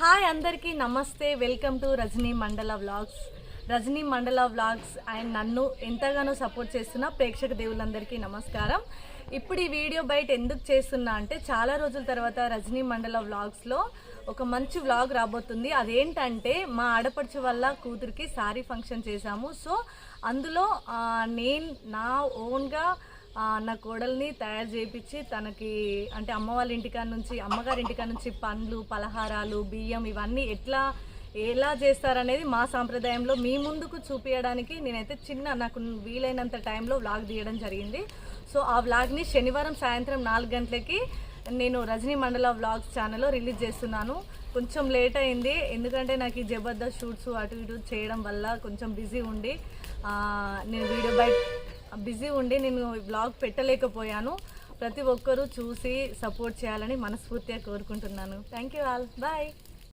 Hi అందరికీ నమస్తే. Welcome to Rajani మండల వ్లాగ్స్ రజనీ మండల వ్లాగ్స్ అండ్ నన్ను ఎంతగానో సపోర్ట్ చేస్తున్న ప్రేక్షక దేవులందరికీ నమస్కారం. ఇప్పుడు ఈ వీడియో బయట ఎందుకు చేస్తున్నా అంటే చాలా రోజుల తర్వాత రజనీ మండల వ్లాగ్స్లో ఒక మంచి వ్లాగ్ రాబోతుంది. అదేంటంటే మా ఆడపడుచు వల్ల కూతురికి సారీ ఫంక్షన్ చేశాము. సో అందులో నేను నా ఓన్గా నా కోడల్ని తయారు చేయించి తనకి అంటే అమ్మ వాళ్ళ ఇంటికాడ నుంచి అమ్మగారి ఇంటికాడ నుంచి పండ్లు పలహారాలు బియ్యం ఇవన్నీ ఎట్లా ఎలా చేస్తారనేది మా సాంప్రదాయంలో మీ ముందుకు చూపించడానికి నేనైతే చిన్న నాకు వీలైనంత టైంలో వ్లాగ్ తీయడం జరిగింది. సో ఆ వ్లాగ్ని శనివారం సాయంత్రం నాలుగు గంటలకి నేను రజనీ మండల వ్లాగ్స్ ఛానల్లో రిలీజ్ చేస్తున్నాను. కొంచెం లేట్ అయింది. ఎందుకంటే నాకు ఈ జబర్దస్త్ షూట్స్ అటు ఇటు చేయడం వల్ల కొంచెం బిజీ ఉండి నేను వీడియో బయట బిజీ ఉండి నేను బ్లాగ్ పెట్టలేకపోయాను. ప్రతి ఒక్కరూ చూసి సపోర్ట్ చేయాలని మనస్ఫూర్తిగా కోరుకుంటున్నాను. Thank you all bye